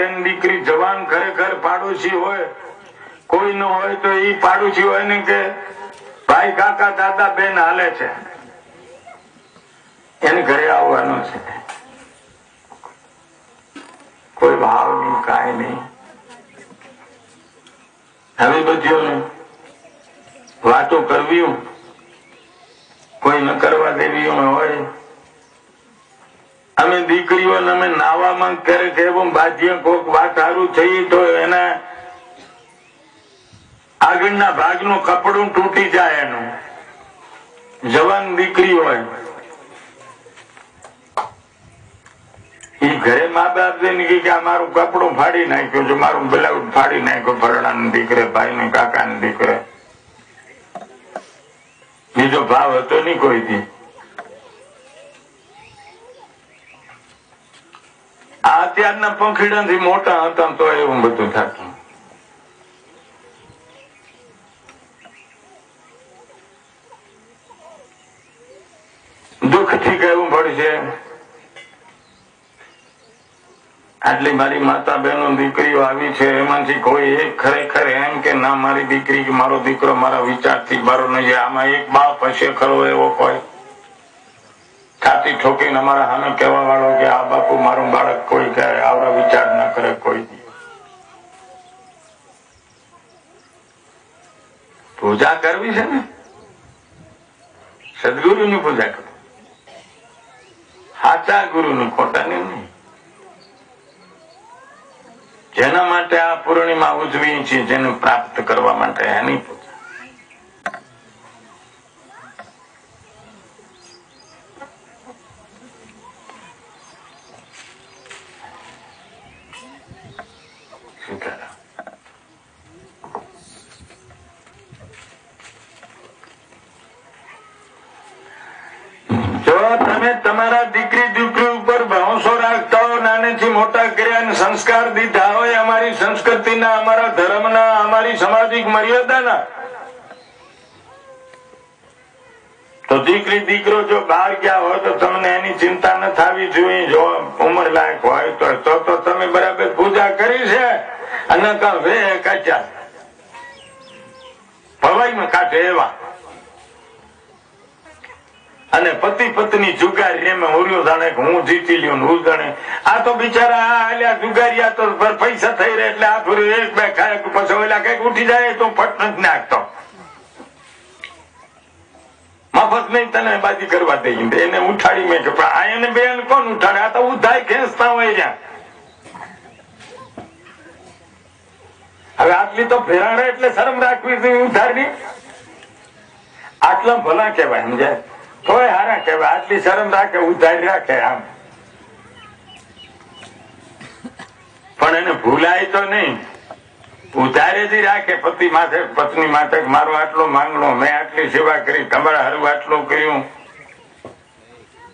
બેન દીકરી જવાન ખરેખર પાડોશી હોય, કોઈ ન હોય તો ઈ પાડોશી હોય ને કે ભાઈ, કાકા, દાદા, બેન હાલે છે. એને ઘરે આવવાનું છે. કોઈ ભાવ નહીં, કાંઈ નહીં. હવે બધી વાતો કરવી કોઈ ન કરવા દેવી હોય અમે દીકરીઓ અમે નાવામાં ક્યારેક એવું બાધ્ય કોક વાત સારું થઈ તો એના આગળના ભાગનું કપડું તૂટી જાય એનું. જવાન દીકરી હોય ઈ ઘરે મા બાપ જઈને કે મારું કપડું ફાડી નાખ્યું છે, મારું બ્લાઉઝ ફાડી નાખ્યું ફરણા દીકરે ભાઈ ને કાકા ને દીકરે. બીજો ભાવ હતો નહીં કોઈથી આ અત્યારના પંખીડા થી મોટા હતા તો એવું બધું થતું. દુઃખથી કહેવું પડશે આટલી મારી માતા બહેનો દીકરીઓ આવી છે, એમાંથી કોઈ એક ખરેખર એમ કે, ના, મારી દીકરી કે, મારો દીકરો મારા વિચારથી મારો નહીં, આમાં એક બાપ હશે ખરો એવો કોઈ છાતી ઠોકીને અમારા સામે કહેવા વાળો કે, આ બાપુ, મારું બાળક કોઈ કહે આવડા વિચાર ના કરે કોઈ પૂજા કરવી છે ને? સદગુરુ ની પૂજા કરો સાચા ગુરુ નું ખોટા ની નહીં. જેના માટે આ પૂર્ણિમા ઉજવી છે જેનું પ્રાપ્ત કરવા માટે એની પૂજા સીતારામ. જો તમે તમારા દીકરી દીકરી ઉપર ભરોસો રાખતા હો નાનેથી મોટા કર્યા અને સંસ્કાર દીધા હોય અમારી સંસ્કૃતિના અમારા ધર્મના અમારી સામાજિક મર્યાદાના. તો દીકરી, દીકરો જો બહાર ગયા હોય તો તમને એની ચિંતા ન થવી જોઈએ. જો ઉંમર લાયક હોય તો તો તમે બરાબર પૂજા કરી છે. અને કાં વે કાચ્યા ભવાઈમાં કાઢે એવા. અને પતિ પત્ની જુગારી એમ ઓર્યો જાણે કે હું જીતી લ્યો હું જાણે. આ તો બિચારા આલ્યા જુગારિયા તો પૈસા થઈ રહે એટલે આ થોડું એક બે ખાય પછી ઓલા કંઈક ઉઠી જાય તો ફટ નથી નાખતો. મફત નહીં તને બાજી કરવા દઈ એને ઉઠાડી મેં કે આ એને બેન કોણ ઉઠાડે? આ તો ઉધાય ખેંચતા હોય ત્યાં હવે આટલી તો ફેરાણે એટલે શરમ રાખવી ઉધારની. આટલા ભલા કહેવાય, સમજાય? તોય હારા કહેવાય આટલી શરમ રાખે ઉધારી રાખે આમ. પણ એને ભૂલાય તો નહીં. ઉધારે જ રાખે, પતિ માથે, પત્ની માથે મારો આટલો માંગણો, મેં આટલી સેવા કરી, તમારા હરું આટલું કર્યું.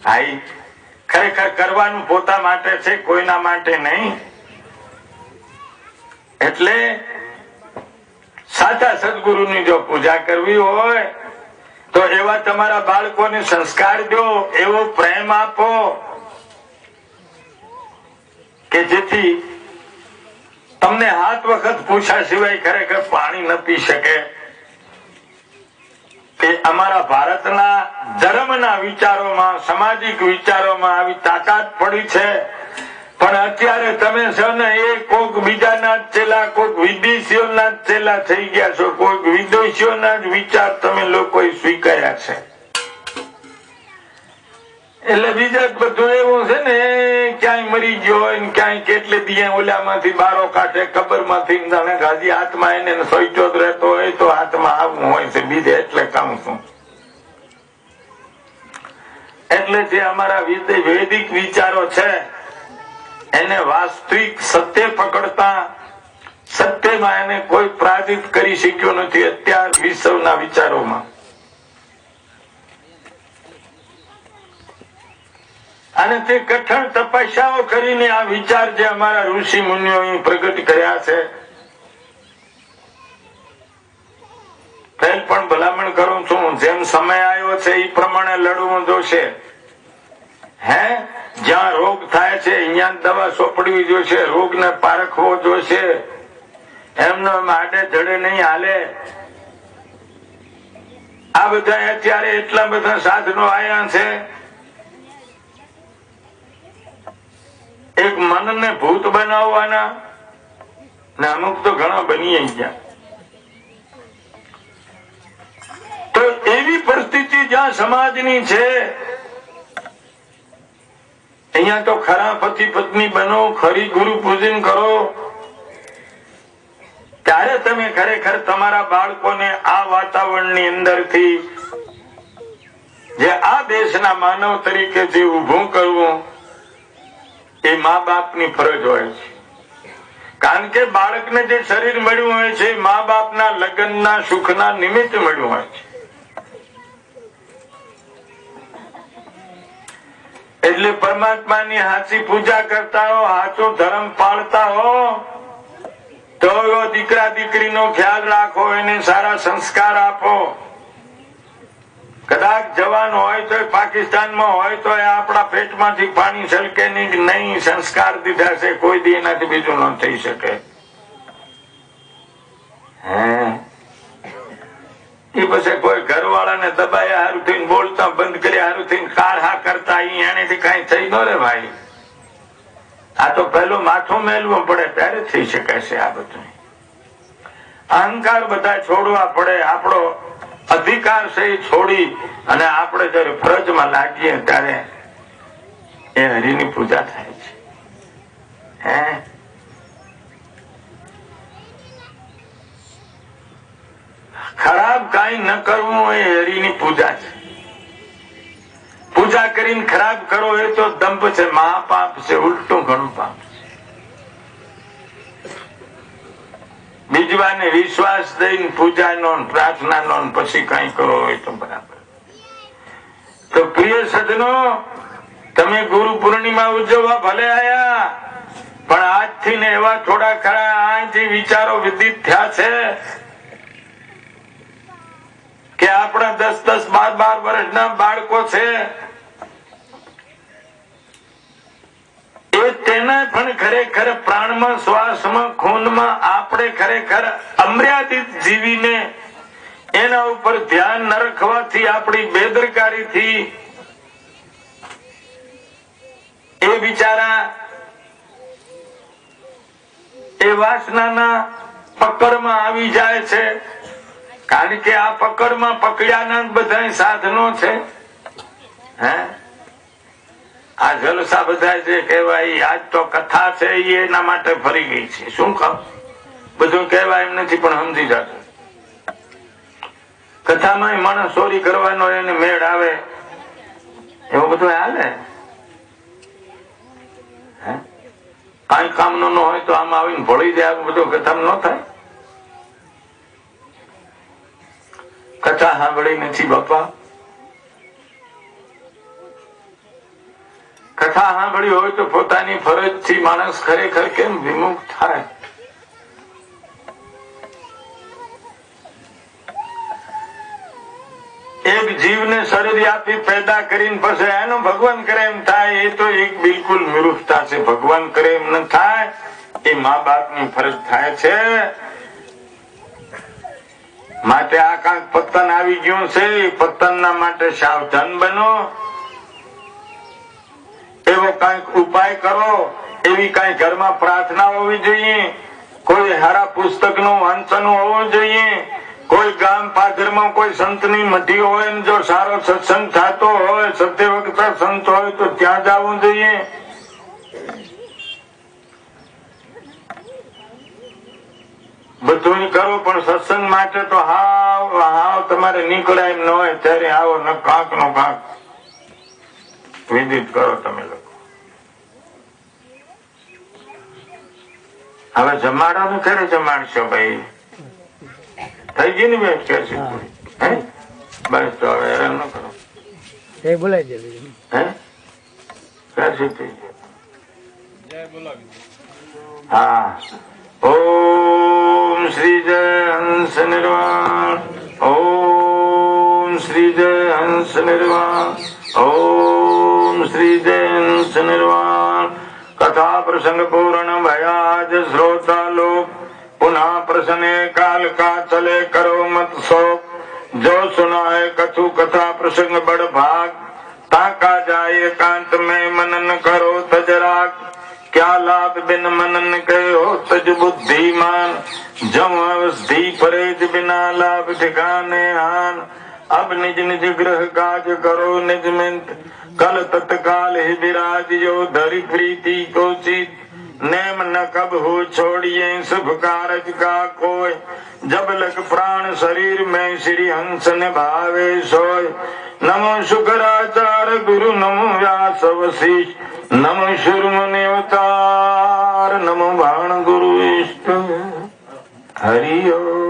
ભાઈ ખરેખર કરવાનું પોતા માટે છે, કોઈના માટે નહીં. એટલે સાચા સદગુરુની જો પૂજા કરવી હોય તો એવા તમારા બાળકોને સંસ્કાર દો, એવો પ્રેમ આપો કે જેથી તમને હાથ વખત પૂછા સિવાય ખરેખર પાણી ન પી શકે. કે અમારા ભારતના ધર્મના વિચારોમાં, સામાજિક વિચારોમાં આવી તાકાત પડી છે. પણ અત્યારે તમે છો ને એ કોક બીજાના જ ચેલા કોક વિદેશીઓના જ ચેલા થઈ ગયા છો. કોઈક વિદેશીઓના જ વિચાર તમે લોકો સ્વીકાર્યા છે. એટલે બીજા બધું એવું છે ને, ક્યાંય મરી ગયો હોય ક્યાંય કેટલે દિયે ઓલામાંથી બારો કાઢે કબરમાંથી જાણે ગાજી હાથમાં એને સોચો જ રહેતો હોય તો હાથમાં આવવું હોય છે બીજે એટલે કામ શું? એટલે જે અમારા વિદે- વૈદિક વિચારો છે એને વાસ્તવિક સત્ય પકડતા સત્યમાં એને કોઈ પ્રાજિત કરી શક્યો નથી અત્યાર વિશ્વના વિચારોમાં. અને તે કઠણ તપસ્યાઓ કરીને આ વિચાર જે અમારા ઋષિ મુનિઓ પ્રગટ કર્યા છે પણ ભલામણ કરું છું, જેમ સમય આવ્યો છે એ પ્રમાણે લડવું જોશે. હે? જ્યાં રોગ થાય છે અહીંયા દવા સોંપડવી જોઈશે, રોગને પારખવો જોઈશે. એમનો આડે જડે નહીં હાલે. આ બધા અત્યારે એટલા બધા સાધનો આયા છે. એક મનને ભૂત બનાવવાના, ને અમુક તો ઘણા બની ગયા તો એવી પરિસ્થિતિ જ્યાં સમાજની છે અહીંયા તો ખરા પતિ પત્ની બનો, ખરી ગુરુ પૂજન કરો. ત્યારે તમે ખરેખર તમારા બાળકોને આ વાતાવરણની અંદરથી જે આ દેશના માનવ તરીકે જે ઉભું કરવું, એ મા બાપની ફરજ હોય છે. કારણ કે બાળકને જે શરીર મળ્યું હોય છે મા બાપના લગ્નના સુખના નિમિત્ત મળ્યું હોય છે. એટલે પરમાત્માની હાચી પૂજા કરતા હો હાચો ધર્મ પાળતા હો. તો દીકરા દીકરીનો ખ્યાલ રાખો, એને સારા સંસ્કાર આપો. કદાચ જવાન હોય તો પાકિસ્તાનમાં હોય તો આપણા પેટમાંથી પાણી છલકે નહીં સંસ્કાર દીધા છે, કોઈ દી એનાથી બીજું ન થઈ શકે. હે? એ પછી કોઈ ઘરવાળાને દબાયા હારું થઈને બોલતા, બંધ કર્યા હારું થઈને હા કરતા એનેથી કઈ થઈ ન રે ભાઈ. આ તો પેલું માથું મેલવું પડે, ત્યારે થઈ શકે આ બધું. અહંકાર બધા છોડવા પડે, આપણો અધિકાર છે છોડી, અને આપણે જયારે ફરજમાં લાગીએ ત્યારે એ હરિની પૂજા થાય છે. હે? કાંઈ ન કરવું એ હરિની પૂજા છે. પૂજા કરીને ખરાબ કરો એ તો દંભ છે મહાપાપ છે, ઉલટું ઘણું પાપ બીજવાને વિશ્વાસ દઈને પૂજાનો પ્રાર્થનાનો પછી કઈ કરો હોય તો બરાબર. તો પ્રિય સજનો તમે ગુરુ પૂર્ણિમા ઉજવવા ભલે આયા, પણ આજથી ને એવા થોડા ખરા અહીંથી વિચારો વિદિત થયા છે કે આપણા દસ દસ બાર બાર વર્ષના બાળકો છે, એ તેના પણ ખરેખર પ્રાણમાં, શ્વાસમાં, ખૂનમાં આપણે ખરેખર અમર્યાદિત જીવીને એના ઉપર ધ્યાન ન રખવાથી, આપણી બેદરકારીથી એ બિચારા એ વાસનાના પકડમાં આવી જાય છે. કારણ કે આ પકડમાં પકડ્યાના બધા સાધનો છે. હે? આ જલસા બધા જે કહેવાય, આજ તો કથા છે એના માટે ફરી ગઈ છે. શું કહું બધું કહેવાય એમ નથી, પણ સમજી જતો કથામાં માણસ ચોરી કરવાનો એને મેળ આવે. એવું બધું હાલે? કાંઈ કામનું ન હોય તો આમાં આવીને ભળી જાય બધું કથામાં ન થાય? કથા સાંભળી નથી બાપા. કથા સાંભળી હોય તો પોતાની ફરજથી માણસ ખરેખર કેમ વિમુખ થાય? એક જીવને શરીર આપી પેદા કરીને પછી એનો ભગવાન કરે એમ થાય, એ તો એક બિલકુલ મિરુખતા છે. ભગવાન કરે એમ ન થાય, એ મા બાપની ફરજ થાય છે. માટે આ કાંક પતન આવી ગયું છે. પતન ના માટે સાવધાન બનો. એવો કાંઈક ઉપાય કરો. એવી કઈ ઘરમાં પ્રાર્થના હોવી જોઈએ. કોઈ હારા પુસ્તકનું વાંચન હોવું જોઈએ. કોઈ ગામ પાદરમાં કોઈ સંતની મઢી હોય જો સારો સત્સંગ થતો હોય, સત્ય વખત સંત હોય તો ત્યાં જવું જોઈએ બધું કરો પણ સત્સંગ માટે તો હાવ હાવ તમારે નીકળાય એમ ન હોય ત્યારે આવો ન કાંક નો કાંક વિદિત કરો તમે લોકો. હવે જમાડવાનું ક્યારે જમાડશો ભાઈ? થઈ ગઈ ને બેન કે છે? બસ તો હવે હેરાન ન કરો. એ બોલાવી દે હે? ક્યાં સુધી? થઈ ગયું? હા. ઓમ શ્રી જય હંસ નિર્વાણ ઓમ શ્રી જય હંસ નિર્વાણ ઓમ ઓમ શ્રી જૈન નિર્વાણ કથા પ્રસંગ પૂર્ણ ભયાજ શ્રોતા લોક પુનઃ પ્રસન્ને કાલ કા ચલે કરો મત શોક જો સુનાય કથુ કથા પ્રસંગ બડ ભાગ તાકા જાય એકાંત में मनन करो तजराग क्या लाभ बिन मनन कहो तज बुद्धिमान जम अवस्थी परेज बिना लाभ ठिकाने आन। अब निज निज ग्रह काज करो निज में कल तत्काल ही विराज यो धरि प्रीति को चीत। नेम न कब हो छोड़िए शुभ कारज का कोय। जब लग प्राण शरीर में श्री हंस ने भावे सोय। नमो शुक्राचार गुरु नमो व्यास वशिष नमो शुर मुनिवतार नमो भाण गुरु इष्ट। हरिओ